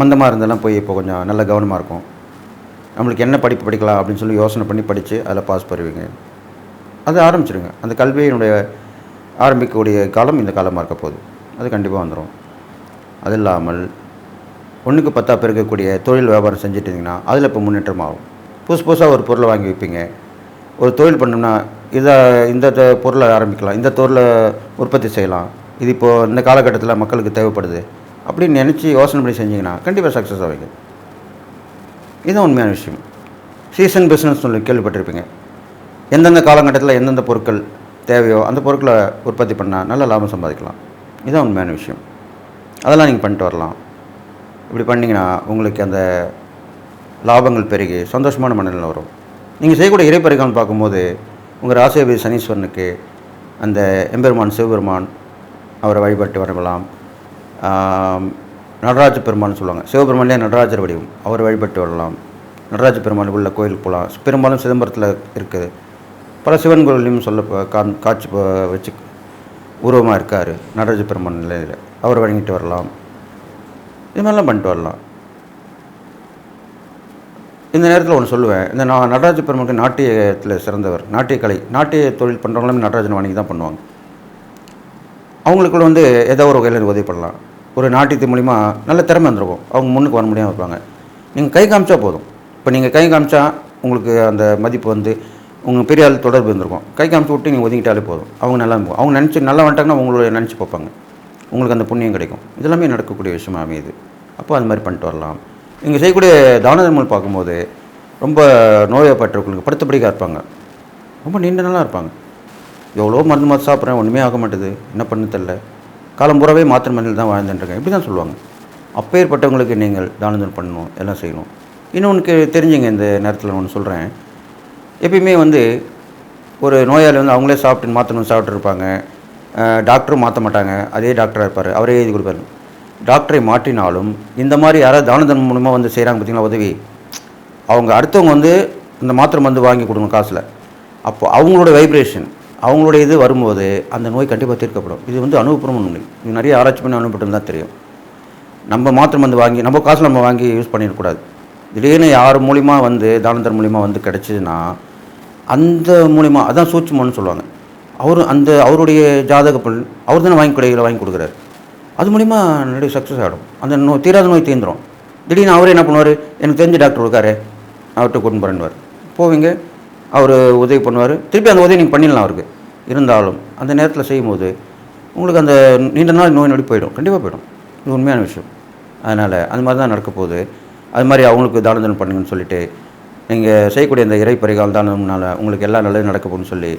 மந்தமாக இருந்தாலும் போய் இப்போ கொஞ்சம் நல்ல கவனமாக இருக்கும். நம்மளுக்கு என்ன படிப்பு படிக்கலாம் அப்படின்னு சொல்லி யோசனை பண்ணி படித்து அதில் பாஸ் பண்ணுவீங்க அதை ஆரம்பிச்சிடுங்க அந்த கல்வியினுடைய ஆரம்பிக்கக்கூடிய காலம் இந்த காலமாக இருக்க போகுது. அது கண்டிப்பாக வந்துடும் அது இல்லாமல் ஒன்றுக்கு பத்தா பெருக்கக்கூடிய தொழில் வியாபாரம் செஞ்சிட்டிங்கன்னா அதில் இப்போ முன்னேற்றம் ஆகும் புதுசு புதுசாக ஒரு பொருளை வாங்கி வைப்பீங்க. ஒரு தொழில் பண்ணோம்னா இதை இந்த பொருளை ஆரம்பிக்கலாம். இந்த பொருளை உற்பத்தி செய்யலாம். இது இப்போது இந்த காலகட்டத்தில் மக்களுக்கு தேவைப்படுது. அப்படின்னு நினச்சி யோசனை பண்ணி செஞ்சீங்கன்னா கண்டிப்பாக சக்ஸஸ் ஆவீங்க இதுதான் உண்மையான விஷயம். சீசன் பிஸ்னஸ் சொல்லி கேள்விப்பட்டிருப்பீங்க. எந்தெந்த காலகட்டத்தில் எந்தெந்த பொருட்கள் தேவையோ அந்த பொருட்களை உற்பத்தி பண்ணால் நல்ல லாபம் சம்பாதிக்கலாம். இதுதான் உண்மையான விஷயம். அதெல்லாம் நீங்கள் பண்ணிட்டு வரலாம். இப்படி பண்ணிங்கன்னா உங்களுக்கு அந்த லாபங்கள் பெருகி சந்தோஷமான மனநிலை வரும். நீங்கள் செய்யக்கூடிய இறைப்பறிகாலம் பார்க்கும்போது உங்கள் ராசிபதி சனீஸ்வரனுக்கு அந்த எம்பெருமான் சிவபெருமான் அவரை வழிபட்டு வரலாம். நடராஜ பெருமாள்னு சொல்லுவாங்க. சிவபெருமான்லேயே நடராஜர் வடிவம். அவர் வழிபட்டு வரலாம். நடராஜ பெருமான் உள்ள கோயிலுக்கு போகலாம். பெரும்பாலும் சிதம்பரத்தில் இருக்குது. பல சிவன் கோயிலையும் சொல்ல காட்சி வச்சு உருவமாக இருக்கார். நடராஜ பெருமான் நிலையில். அவர் வழங்கிட்டு வரலாம். இது மாதிரிலாம் பண்ணிட்டு வரலாம். இந்த நேரத்தில் ஒன்று சொல்லுவேன். இந்த நான் நடராஜ பெருமாளுக்கு நாட்டியத்தில் சிறந்தவர் நாட்டியக்கலை நாட்டிய தொழில் பண்ணுறவங்களும் நடராஜன் வாங்கி தான் பண்ணுவாங்க. அவங்களுக்குள்ள வந்து ஏதோ ஒரு வகையில் உதவி பண்ணலாம் ஒரு நாட்டியத்து மூலிமா நல்ல திறமை வந்துருக்கும். அவங்க முன்னுக்கு வர முடியாமல் இருப்பாங்க. நீங்கள் கை காமிச்சா போதும். இப்போ நீங்கள் கை காமிச்சா உங்களுக்கு அந்த மதிப்பு வந்து உங்கள் பெரிய ஆள் தொடர்பு இருந்திருக்கும். கை காமிச்சு விட்டு நீங்கள் ஒதுங்கிட்டாலே போதும். அவங்க நல்லா இருக்கும் அவங்க நினச்சி நல்லா வந்துட்டாங்கன்னா உங்களை நினச்சி பார்ப்பாங்க. உங்களுக்கு அந்த புண்ணியம் கிடைக்கும். இதெல்லாமே நடக்கக்கூடிய விஷயமா அமையுது. அப்போ அது மாதிரி பண்ணிட்டு வரலாம். நீங்கள் செய்யக்கூடிய தான தர்மங்கள் பார்க்கும்போது ரொம்ப நோயப்பட்டவர்களுக்கு படுத்தபடிக்காக இருப்பாங்க. ரொம்ப நீண்ட நாளாக இருப்பாங்க. எவ்வளோ மருந்து மருந்து சாப்பிட்றேன் ஒன்றுமே ஆக மாட்டுது. என்ன பண்ணு தெரில காலம் பூராவே மாத்திரை மருந்தில் தான் வாழ்ந்துட்டுருக்கேன் இப்படி தான் சொல்லுவாங்க. அப்பேற்பட்டவங்களுக்கு நீங்கள் தானந்தம் பண்ணணும் எல்லாம் செய்யணும். இன்னொன்று தெரிஞ்சுங்க இந்த நேரத்தில் ஒன்று சொல்கிறேன் எப்பயுமே வந்து ஒரு நோயாளி வந்து அவங்களே சாப்பிட்டு மாத்திரை சாப்பிட்ருப்பாங்க டாக்டரும் மாற்ற மாட்டாங்க. அதே டாக்டராக இருப்பார். அவரே எழுதி கொடுப்பாரு. டாக்டரை மாற்றினாலும் இந்த மாதிரி யாராவது தான தர்மம் மூலமாக வந்து செய்கிறாங்க பார்த்தீங்களா உதவி? அவங்க அடுத்தவங்க வந்து இந்த மாத்திரை மருந்து வாங்கி கொடுங்க காசில். அப்போ அவங்களோட வைப்ரேஷன் அவங்களோட இது வரும்போது அந்த நோய் கண்டிப்பாக தீர்க்கப்படும். இது வந்து அனுபவபூர்வமான உண்மை இது நிறைய ஆராய்ச்சி பண்ணி அனுபவப்பட்டு தான் தெரியும். நம்ம மாத்திரை மருந்து வாங்கி நம்ம காசில் நம்ம வாங்கி யூஸ் பண்ணிடக்கூடாது. திடீர்னு யார் மூலிமா வந்து தானந்தர் மூலிமா வந்து கிடச்சிதுன்னா அந்த மூலிமா அதான் சூட்சுமம்னு சொல்லுவாங்க. அவரும் அந்த அவருடைய ஜாதக பலன் அவர் தானே வாங்கி கொடைகளை வாங்கி கொடுக்குறாரு. அது மூலிமா நிறைய சக்ஸஸ் ஆகிடும் அந்த நோய் தீராத நோய் தீர்ந்துடும் திடீர்னு அவரே என்ன பண்ணுவார்? எனக்கு தெரிஞ்ச டாக்டர் இருக்காரு. அவர்கிட்ட கூட்டின்னு போகிறேன்னுவார் போவீங்க. அவர் உதவி பண்ணுவார். திருப்பி அந்த உதவி நீங்கள் பண்ணிடலாம் அவருக்கு. இருந்தாலும் அந்த நேரத்தில் செய்யும்போது உங்களுக்கு அந்த நீண்ட நாள் நோய் நொடி போயிடும். கண்டிப்பாக போயிடும். இது உண்மையான விஷயம். அதனால் அது மாதிரி தான் நடக்க போகுது. அது மாதிரி அவங்களுக்கு தான தானம் பண்ணுங்கன்னு சொல்லிட்டு நீங்கள் செய்யக்கூடிய இந்த இறை பரிகால் தானம்னால உங்களுக்கு எல்லாம் நல்லது நடக்க போகணும்னு சொல்லி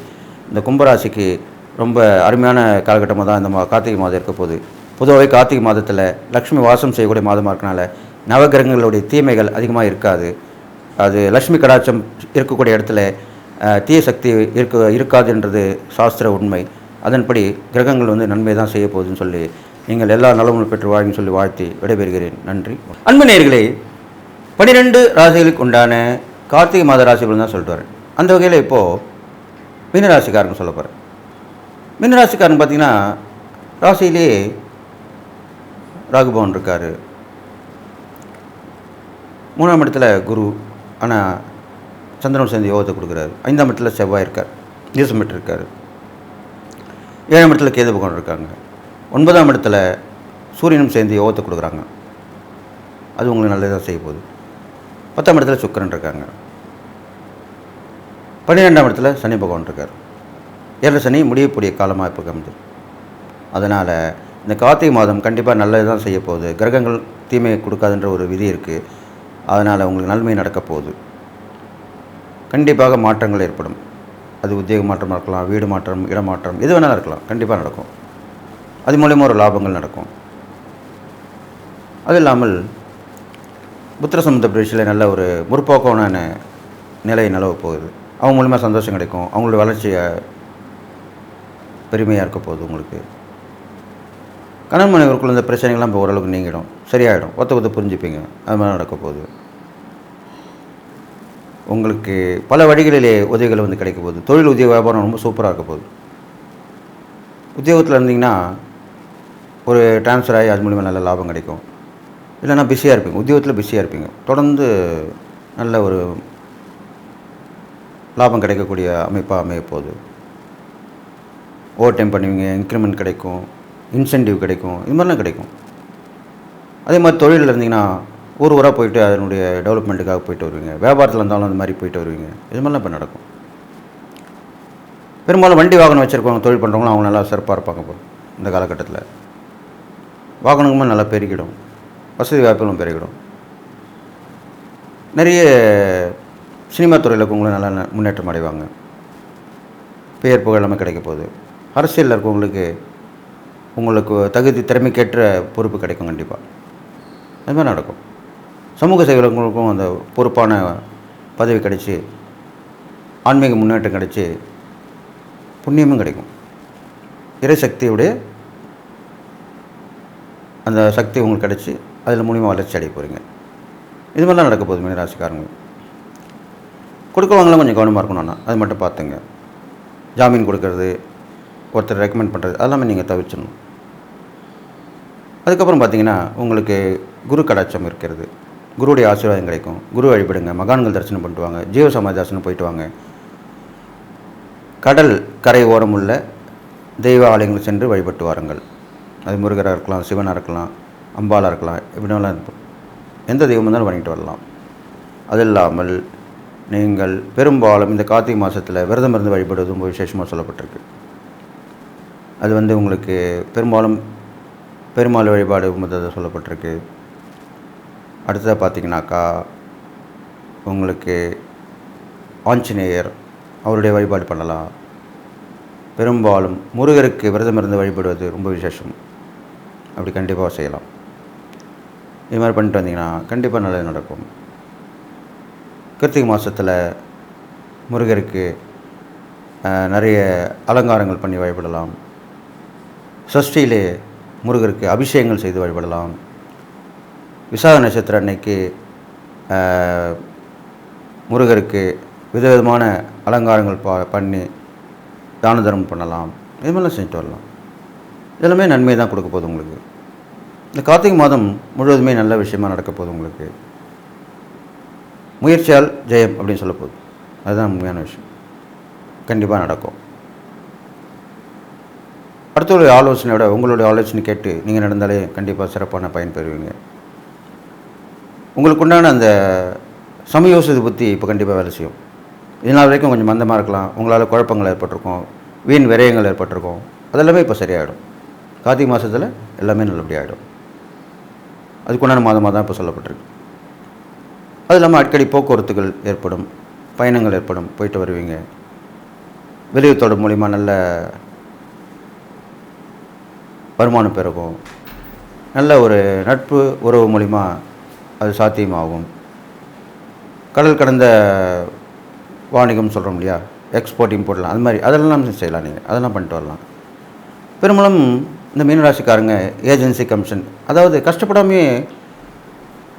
இந்த கும்பராசிக்கு ரொம்ப அருமையான காலகட்டமாக தான் இந்த மா கார்த்திகை மாதம் இருக்க போகுது. பொதுவாகவே கார்த்திகை மாதத்தில் லக்ஷ்மி வாசம் செய்யக்கூடிய மாதமாக இருக்கனால நவகிரகங்களுடைய தீமைகள் அதிகமாக இருக்காது. அது லக்ஷ்மி கடாட்சம் இருக்கக்கூடிய இடத்துல தீய சக்தி இருக்க இருக்காதுன்றது சாஸ்திர உண்மை. அதன்படி கிரகங்கள் வந்து நன்மை தான் செய்ய போகுதுன்னு சொல்லி நீங்கள் எல்லா நலமும் பெற்று வாழுங்கன்னு சொல்லி வாழ்த்தி விடைபெறுகிறேன். நன்றி. அன்பு நேர்களே பனிரெண்டு ராசிகளுக்கு உண்டான கார்த்திகை மாத ராசிகள் தான் சொல்லிட்டு வரேன் அந்த வகையில் இப்போது மீனராசிக்காரங்க சொல்ல போகிறேன் மீனராசிக்காரன் பார்த்திங்கன்னா ராசியிலேயே ராகுபவன் இருக்கார். மூணாம் இடத்துல குரு ஆனால் சந்திரன் சேர்ந்து யோகத்தை கொடுக்குறாரு. ஐந்தாம் இடத்துல செவ்வாய் இருக்கார் நீசமிட்டு இருக்கார். ஏழாம் இடத்துல கேது பகவான் இருக்காங்க. ஒன்பதாம் இடத்துல சூரியனும் சேர்ந்து யோகத்தை கொடுக்குறாங்க. அது உங்களுக்கு நல்லதாக செய்ய போகுது. பத்தாம் இடத்துல சுக்கிரன் இருக்காங்க. பன்னிரெண்டாம் இடத்துல சனி பகவான் இருக்கார். ஏழரை சனி முடியக்கூடிய காலமாக இப்போ கம்து அதனால் இந்த கார்த்திகை மாதம் கண்டிப்பாக நல்லது தான் செய்ய போகுது. கிரகங்கள் தீமையை கொடுக்காதுன்ற ஒரு விதி இருக்குது அதனால் உங்களுக்கு நன்மை நடக்க போகுது. கண்டிப்பாக மாற்றங்கள் ஏற்படும். அது உத்தியோக மாற்றமாக இருக்கலாம் வீடு மாற்றம் இடமாற்றம் எது வேணாலும் இருக்கலாம். கண்டிப்பாக நடக்கும். அது மூலயமா ஒரு லாபங்கள் நடக்கும். அது இல்லாமல் புத்திர சமுத்திர பிரதேசில் நல்ல ஒரு முற்போக்கான நிலை நிலவ போகுது. அவங்க மூலிமா சந்தோஷம் கிடைக்கும். அவங்களோட வளர்ச்சியை பெருமையாக இருக்க போகுது உங்களுக்கு. கணவன் மனைவருக்குள்ள இந்த பிரச்சனைகள்லாம் இப்போ ஓரளவுக்கு நீங்கிடும். சரியாயிடும். ஒத்த ஒத்த புரிஞ்சுப்பீங்க. அது மாதிரி நடக்க போகுது. உங்களுக்கு பல வழிகளிலே உதவிகள் வந்து கிடைக்க போகுது. தொழில் உதவி வியாபாரம் ரொம்ப சூப்பராக இருக்க போகுது. உத்தியோகத்தில் இருந்தீங்கன்னா ஒரு ட்ரான்ஸ்ஃபர் ஆகி அது மூலிமா நல்ல லாபம் கிடைக்கும். இல்லைன்னா பிஸியாக இருப்பீங்க. உத்தியோகத்தில் பிஸியாக இருப்பீங்க. தொடர்ந்து நல்ல ஒரு லாபம் கிடைக்கக்கூடிய அமைப்பாக அமைய போகுது. ஓவர் டைம் பண்ணுவீங்க. இன்க்ரிமெண்ட் கிடைக்கும். இன்சென்டிவ் கிடைக்கும். இது மாதிரிலாம் கிடைக்கும். அதே மாதிரி தொழிலில் இருந்தீங்கன்னா ஒரு ஊராக போயிட்டு அதனுடைய டெவலப்மெண்ட்டுக்காக போயிட்டு வருவீங்க. வியாபாரத்தில் இருந்தாலும் அந்த மாதிரி போயிட்டு வருவீங்க. இது மாதிரிலாம் இப்போ நடக்கும். பெரும்பாலும் வண்டி வாகனம் வச்சுருக்கவங்க தொழில் பண்ணுறவங்களும் அவங்க நல்லா சிறப்பாக இருப்பாங்க இப்போ இந்த காலகட்டத்தில். வாகனங்களும் நல்லா பெருகிடும். வசதி வாய்ப்புகளும் பெருகிடும். நிறைய சினிமா துறையில் இருக்கவங்களும் நல்லா ந- முன்னேற்றம் அடைவாங்க. பெயர் புகழ் எல்லாமே கிடைக்க போகுது. அரசியலில் இருக்கவங்களுக்கு உங்களுக்கு தகுதி திறமைக்கேற்ற பொறுப்பு கிடைக்கும் கண்டிப்பாக அது மாதிரி நடக்கும். சமூக சேவலங்களுக்கும் அந்த பொறுப்பான பதவி கிடைச்சி ஆன்மீக முன்னேற்றம் கிடைச்சி புண்ணியமும் கிடைக்கும். இறைசக்தியுடைய அந்த சக்தி உங்களுக்கு கிடச்சி அதில் மூலியமாக வளர்ச்சி அடைய போகிறீங்க இது மாதிரிலாம் நடக்க போகுது மீனராசிக்காரங்க கொடுக்குறவங்களாம் கொஞ்சம் கவனமாக இருக்கணும் ஆனால் அது மட்டும் பார்த்துங்க. ஜாமீன் கொடுக்கறது ஒருத்தர் ரெக்கமெண்ட் பண்ணுறது அதெல்லாமே நீங்கள் தவிர்ச்சிடணும் அதுக்கப்புறம் பார்த்திங்கன்னா உங்களுக்கு குரு கடாட்சம் இருக்கிறது. குருவுடைய ஆசீர்வாதம் கிடைக்கும். குரு வழிபடுங்க. மகான்கள் தரிசனம் பண்ணிட்டு வாங்க. ஜீவ தரிசனம் போயிட்டு வாங்க. கடல் கரை ஓரம் உள்ள தெய்வ ஆலயங்கள் சென்று வழிபட்டு வாருங்கள். அது முருகராக இருக்கலாம் சிவனாக இருக்கலாம் அம்பாலாக இருக்கலாம் எப்படினாலும் இருக்கும் எந்த தெய்வம் இருந்தாலும் பண்ணிட்டு வரலாம். அது இல்லாமல் நீங்கள் பெரும்பாலும் இந்த கார்த்திகை மாதத்தில் விரதம் இருந்து வழிபடுவது ரொம்ப விசேஷமாக சொல்லப்பட்டிருக்கு. அது வந்து உங்களுக்கு பெரும்பாலும் பெருமாள் வழிபாடு முதல்ல சொல்லப்பட்டிருக்கு. அடுத்ததாக பார்த்தீங்கனாக்கா உங்களுக்கு ஆஞ்சநேயர் அவருடைய வழிபாடு பண்ணலாம். பெரும்பாலும் முருகருக்கு விரதம் இருந்து வழிபடுவது ரொம்ப விசேஷம். அப்படி கண்டிப்பாக செய்யலாம். இது மாதிரி பண்ணிட்டு வந்தீங்கன்னா கண்டிப்பாக நல்லது நடக்கும். கிருத்திகை மாதத்தில் முருகருக்கு நிறைய அலங்காரங்கள் பண்ணி வழிபடலாம். சஷ்டியிலே முருகருக்கு அபிஷேகங்கள் செய்து வழிபடலாம். விசாக நட்சத்திரம் அன்னைக்கு முருகருக்கு விதவிதமான அலங்காரங்கள் பா பண்ணி தான தர்மம் பண்ணலாம். இது மாதிரிலாம் செஞ்சுட்டு வரலாம். இதெல்லாமே நன்மை தான் கொடுக்க போகுது உங்களுக்கு. இந்த கார்த்திகை மாதம் முழுவதுமே நல்ல விஷயமா நடக்க போகுது உங்களுக்கு. முயற்சியால் ஜெயம் அப்படின்னு சொல்ல போகுது. அதுதான் உண்மையான விஷயம். கண்டிப்பாக நடக்கும். அடுத்தவருடைய ஆலோசனையோட உங்களுடைய ஆலோசனை கேட்டு நீங்கள் நடந்தாலே கண்டிப்பாக சிறப்பான பயன் பெறுவீங்க. உங்களுக்கு உண்டான அந்த சமயோசித புத்தி இப்போ கண்டிப்பாக வேலை செய்யும். இதனால் வரைக்கும் கொஞ்சம் மந்தமாக இருக்கலாம். உங்களால் குழப்பங்கள் ஏற்பட்டிருக்கும். வீண் விரயங்கள் ஏற்பட்டிருக்கும். அதெல்லாமே இப்போ சரியாயிடும். கார்த்திகை மாதத்தில் எல்லாமே நல்லபடியாகிடும் அதுக்குண்டான மாதமாக தான் இப்போ சொல்லப்பட்டிருக்கு. அது இல்லாமல் அடிக்கடி போக்குவரத்துகள் ஏற்படும். பயணங்கள் ஏற்படும். போயிட்டு வருவீங்க. வெளியூர் மூலிமா நல்ல வருமானம் பெருகும். நல்ல ஒரு நட்பு உறவு மூலிமா அது சாத்தியமாகும். கடல் கடந்த வாணிகம் சொல்கிறோம் இல்லையா? எக்ஸ்போர்ட் இம்போர்ட்லாம் அது மாதிரி அதெல்லாம் செய்யலாம் நீங்கள் அதெல்லாம் பண்ணிட்டு வரலாம். பெரும்பாலும் இந்த மீனராசிக்காரங்க ஏஜென்சி கமிஷன் அதாவது கஷ்டப்படாமே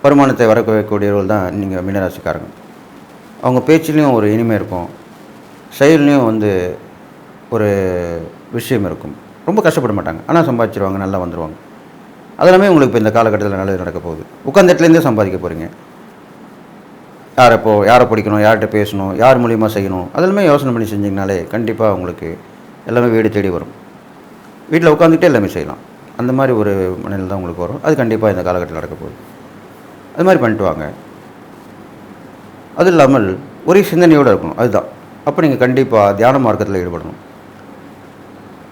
வருமானத்தை வர வைக்கக்கூடியவர்கள் தான் நீங்கள் மீனராசிக்காரங்க அவங்க பேச்சிலையும் ஒரு இனிமை இருக்கும். செயல்லையும் வந்து ஒரு விஷயம் இருக்கும். ரொம்ப கஷ்டப்பட மாட்டாங்க. ஆனால் சம்பாதிச்சிருவாங்க நல்லா வந்துடுவாங்க அதெல்லாமே உங்களுக்கு இப்போ இந்த காலகட்டத்தில் நல்லது நடக்க போகுது. உட்காந்த இடத்துலேருந்தே சம்பாதிக்க போகிறீங்க யாரை இப்போ யாரை பிடிக்கணும் யார்கிட்ட பேசணும் யார் மூலியமாக செய்யணும் அதெல்லாமே யோசனை பண்ணி செஞ்சிங்கனாலே கண்டிப்பாக உங்களுக்கு எல்லாமே வீடு தேடி வரும். வீட்டில் உட்காந்துக்கிட்டே எல்லாமே செய்யலாம். அந்த மாதிரி ஒரு மனநிலை தான் உங்களுக்கு வரும். அது கண்டிப்பாக இந்த காலகட்டத்தில் நடக்க போகுது. அது மாதிரி பண்ணிட்டு வாங்க. அது இல்லாமல் ஒரே சிந்தனையோடு இருக்கணும். அதுதான். அப்போ நீங்கள் கண்டிப்பாக தியான மார்க்கத்தில் ஈடுபடணும்.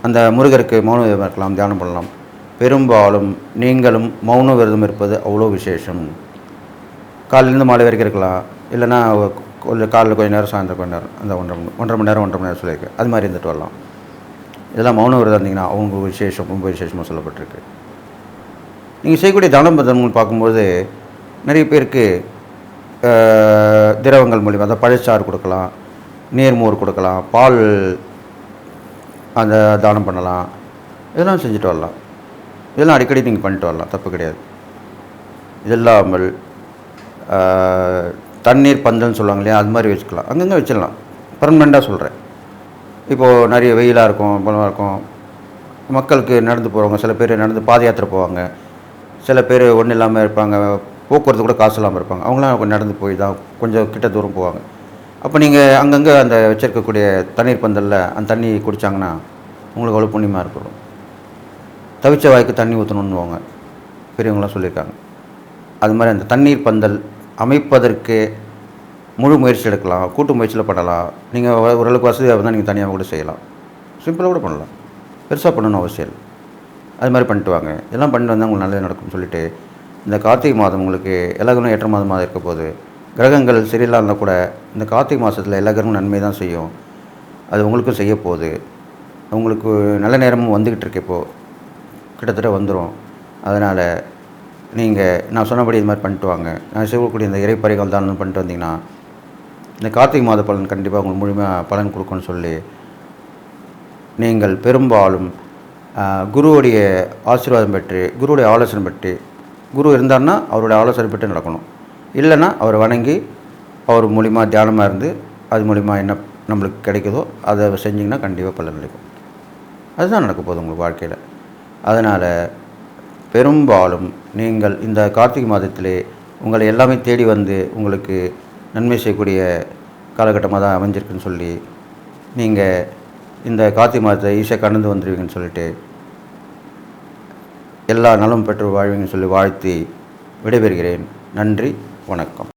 அந்த முருகருக்கு மௌன விரதம் இருக்கலாம் தியானம் பண்ணலாம். பெரும்பாலும் நீங்களும் மௌன விரதம் இருப்பது அவ்வளோ விசேஷம். காலையிலேருந்து மாலை வரைக்கும் இருக்கலாம். இல்லைன்னா கொஞ்சம் காலையில் கொஞ்சம் நேரம் சாயந்தரம் கொஞ்சம் நேரம் அந்த ஒன்றரை மணி ஒன்றரை மணி நேரம் ஒன்றரை மணி நேரம் சொல்லியிருக்கு. அது மாதிரி இருந்துட்டு வரலாம். இதெல்லாம் மௌன விரதம் இருந்தீங்கன்னா அவங்க விசேஷம் ரொம்ப விசேஷமாக சொல்லப்பட்டிருக்கு. நீங்கள் செய்யக்கூடிய தானம் பதனங்கள் பார்க்கும்போது நிறைய பேருக்கு திரவங்கள் மூலிமா அந்த பழச்சாறு கொடுக்கலாம் நீர்மோர் கொடுக்கலாம் பால் அந்த தானம் பண்ணலாம். இதெல்லாம் செஞ்சுட்டு வரலாம். இதெல்லாம் அடிக்கடி நீங்கள் பண்ணிட்டு வரலாம். தப்பு கிடையாது. இது இல்லாமல் தண்ணீர் பந்தல்னு சொல்லுவாங்க இல்லையா? அது மாதிரி வச்சுக்கலாம். அங்கங்கே வச்சிடலாம். பர்மனெண்ட்டாக சொல்கிறேன் இப்போது நிறைய வெயிலாக இருக்கும் பலமாக இருக்கும். மக்களுக்கு நடந்து போகிறவங்க சில பேர் நடந்து பாத யாத்திரை போவாங்க. சில பேர் ஒன்றும் இல்லாமல் இருப்பாங்க. போக்குவரத்து கூட காசு இல்லாமல் இருப்பாங்க. அவங்களாம் நடந்து போய் தான் கொஞ்சம் கிட்ட தூரம் போவாங்க. அப்போ நீங்கள் அங்கங்கே அந்த வச்சிருக்கக்கூடிய தண்ணீர் பந்தலில் அந்த தண்ணி குடித்தாங்கன்னா உங்களுக்கு அவ்வளோ புண்ணியமாக இருக்கணும் தவிச்ச வாய்க்கு தண்ணி ஊற்றணுன்னுவாங்க பெரியவங்களாம் சொல்லியிருக்காங்க. அது மாதிரி அந்த தண்ணீர் பந்தல் அமைப்பதற்கு முழு முயற்சி எடுக்கலாம். கூட்டு முயற்சியில் பண்ணலாம். நீங்கள் ஓரளவுக்கு வசதியாக இருந்தால் நீங்கள் தனியாக கூட செய்யலாம். சிம்பிளாக கூட பண்ணலாம். பெருசாக பண்ணணும் அவசியம் இல்லை. அது மாதிரி பண்ணிட்டு வாங்க. இதெல்லாம் பண்ணிட்டு வந்தால் உங்களுக்கு நல்லது நடக்கும்னு சொல்லிட்டு இந்த கார்த்திகை மாதம் உங்களுக்கு எல்லா கிரகமும் ஏற்ற மாதமாக இருக்க போது கிரகங்கள் சரியில்லாம் இருந்தால் கூட இந்த கார்த்திகை மாதத்தில் எல்லா கிரகமும் நன்மை தான் செய்யும். அது உங்களுக்கும் செய்ய போகுது. உங்களுக்கு நல்ல நேரமும் வந்துக்கிட்டு இருக்கு இப்போது கிட்டத்தட்ட வந்துடும் அதனால் நீங்கள் நான் சொன்னபடி இது மாதிரி பண்ணிட்டு வாங்க. நான் செய்யக்கூடிய இந்த இறைப்பறைகள் தான் பண்ணிட்டு வந்தீங்கன்னா இந்த கார்த்திகை மாத பலன் கண்டிப்பாக உங்களுக்கு முழுமையாக பலன் கொடுக்கும்னு சொல்லி நீங்கள் பெரும்பாலும் குருவுடைய ஆசீர்வாதம் பெற்று குருவுடைய ஆலோசனை பெற்று குரு இருந்தார்னா அவருடைய ஆலோசனை பெற்று நடக்கணும். இல்லைன்னா அவரை வணங்கி அவர் மூலிமா தியானமாக இருந்து அது மூலிமா என்ன நம்மளுக்கு கிடைக்குதோ அதை செஞ்சிங்கன்னா கண்டிப்பாக பலன் கிடைக்கும். அதுதான் நடக்க போகுது உங்களுக்கு வாழ்க்கையில். அதனால் பெரும்பாலும் நீங்கள் இந்த கார்த்திகை மாதத்திலே உங்களை எல்லாமே தேடி வந்து உங்களுக்கு நன்மை செய்யக்கூடிய காலகட்டமாக தான் அமைஞ்சிருக்குன்னு சொல்லி நீங்கள் இந்த கார்த்திகை மாதத்தை ஈஸியாக கடந்து வந்துடுவீங்கன்னு சொல்லிட்டு எல்லா நலம் பெற்று வாழ்வீங்கன்னு சொல்லி வாழ்த்தி விடைபெறுகிறேன். நன்றி. வணக்கம்.